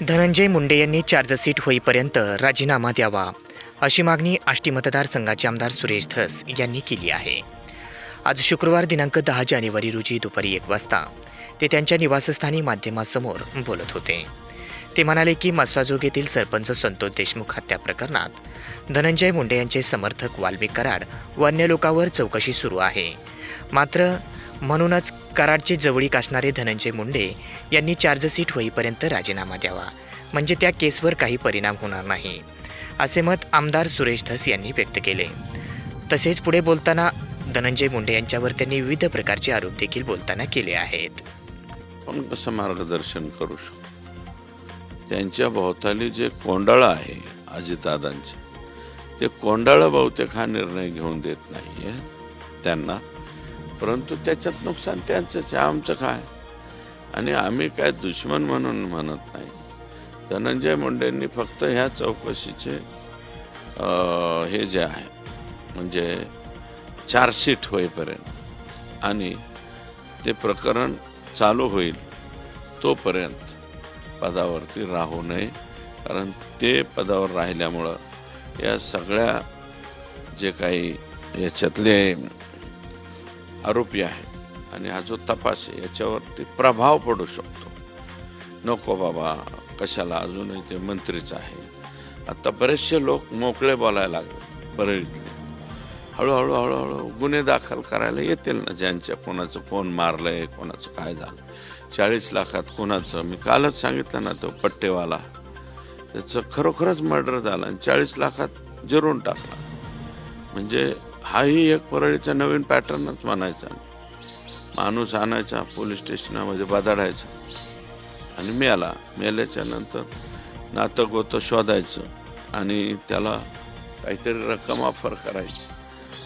धनंजय मुंडे यांनी चार्जशीट होईपर्यंत राजीनामा द्यावा अशी मागणी आष्टी मतदारसंघाचे आमदार सुरेश धस यांनी केली आहे. आज शुक्रवार दिनांक दहा जानेवारी रोजी दुपारी एक वाजता ते त्यांच्या निवासस्थानी माध्यमासमोर बोलत होते. ते म्हणाले की मस्साजोग येथील सरपंच संतोष देशमुख हत्या प्रकरणात धनंजय मुंडे यांचे समर्थक वाल्मिक कराड व अन्य लोकांवर चौकशी सुरू आहे. मात्र म्हणूनच कराडचे जवळीक असणारे धनंजय मुंडे यांनी चार्जशीट होईपर्यंत राजीनामा द्यावा. म्हणजे त्या केसवर काही परिणाम होणार नाही. असे मत आमदार सुरेश धस यांनी व्यक्त केले. तसेच पुढे बोलताना धनंजय मुंडे यांच्यावर त्यांनी विविध प्रकारचे आरोप देखील बोलताना केले आहेत. आपण कसं मार्गदर्शन करू शकतो त्यांच्या भोवताली जे कोंडाळं आहे अजितदादांचे ते कोंडाळं बहुतेक हा निर्णय घेऊन देत नाही आहे त्यांना परंतु त्याच्यात नुकसान त्यांचंच आहे आमचं काय? आणि आम्ही काय दुश्मन म्हणून म्हणत नाही. धनंजय मुंडेंनी फक्त ह्या चौकशीचे हे जे आहे म्हणजे चार्जशीट होईपर्यंत आणि ते प्रकरण चालू होईल तोपर्यंत पदावरती राहू नये. कारण ते पदावर राहिल्यामुळं या सगळ्या जे काही याच्यातले आरोपी आहे. आणि हा जो तपास आहे याच्यावरती प्रभाव पडू शकतो. नको बाबा कशाला? अजूनही ते मंत्रीच आहे. आता बरेचसे लोक मोकळे बोलायला लागले बरेचले हळूहळू हळूहळू गुन्हे दाखल करायला येतील ना ज्यांच्या कोणाचं कोण मारलंय कोणाचं काय झालं चाळीस लाखात कोणाचं? मी कालच सांगितलं ना तो पट्टेवाला. त्याचं खरोखरच मर्डर झालं आणि चाळीस लाखात जिरून टाकला. म्हणजे हाही एक परळीचा नवीन पॅटर्नच म्हणायचा. माणूस आणायचा पोलीस स्टेशनामध्ये बदाडायचा आणि मेला मेल्याच्या नंतर नातं गोतं शोधायचं आणि त्याला काहीतरी रक्कम ऑफर करायची.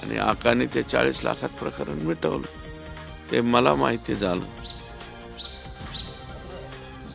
आणि आकाने ते चाळीस लाखात प्रकरण मिटवलं. ते मला माहिती झालं.